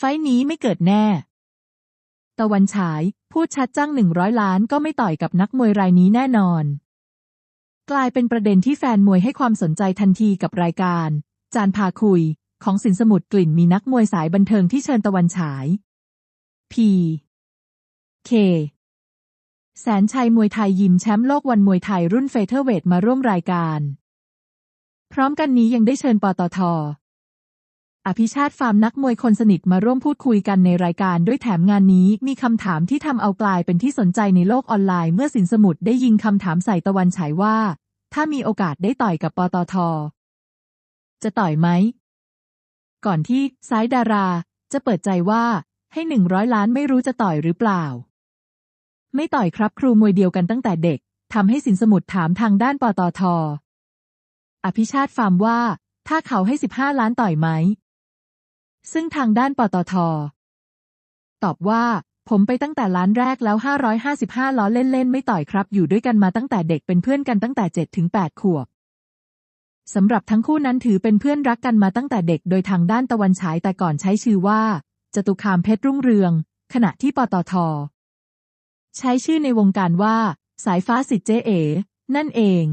ไฟนี้ไม่เกิดแน่ ตะวันฉาย พูดชัดจ้างหนึ่งร้อยล้านก็ไม่ต่อยกับนักมวยรายนี้แน่นอน กลายเป็นประเด็นที่แฟนมวยให้ความสนใจทันทีกับรายการ จานพาคุย ของสินสมุทรกลิ่นมีนักมวยสายบันเทิงที่เชิญตะวันฉาย พี เค แสนชัยมวยไทยยิมแชมป์โลกวันมวยไทยรุ่นเฟเธอร์เวทมาร่วมรายการ พร้อมกันนี้ยังได้เชิญปตท อภิชาติฟาร์มนักมวยคนสนิทมาร่วมพูดคุยกันในรายการด้วยแถมงานนี้มีคำถามที่ทำเอากลายเป็นที่สนใจในโลกออนไลน์เมื่อสินสมุทรได้ยิงคำถามใส่ตะวันฉายว่า ถ้ามีโอกาสได้ต่อยกับปตท จะต่อยไหม ก่อนที่ซ้ายดารา จะเปิดใจว่า ให้หนึ่งร้อยล้านไม่รู้จะต่อยหรือเปล่า ไม่ต่อยครับครูมวยเดียวกันตั้งแต่เด็กทำให้สินสมุทรถามทางด้านปตท อภิชาติฟาร์มว่า ถ้าเขาให้สิบห้าล้านต่อยไหม ซึ่งทางด้านปตท ตอบว่า ผมไปตั้งแต่ล้านแรกแล้ว 555 ล้อเล่นๆ ไม่ต่อยครับ อยู่ด้วยกันมาตั้งแต่เด็กเป็นเพื่อนกันตั้งแต่7ถึง8ขวบสำหรับทั้งคู่นั้นถือเป็นเพื่อนรักกันมาตั้งแต่เด็กโดยทางด้านตะวันฉายแต่ก่อนใช้ชื่อว่าจตุคามเพชรรุ่งเรือง ขณะที่ปตท ใช้ชื่อในวงการว่า สายฟ้าสิทธิ์เจเอ นั่นเอง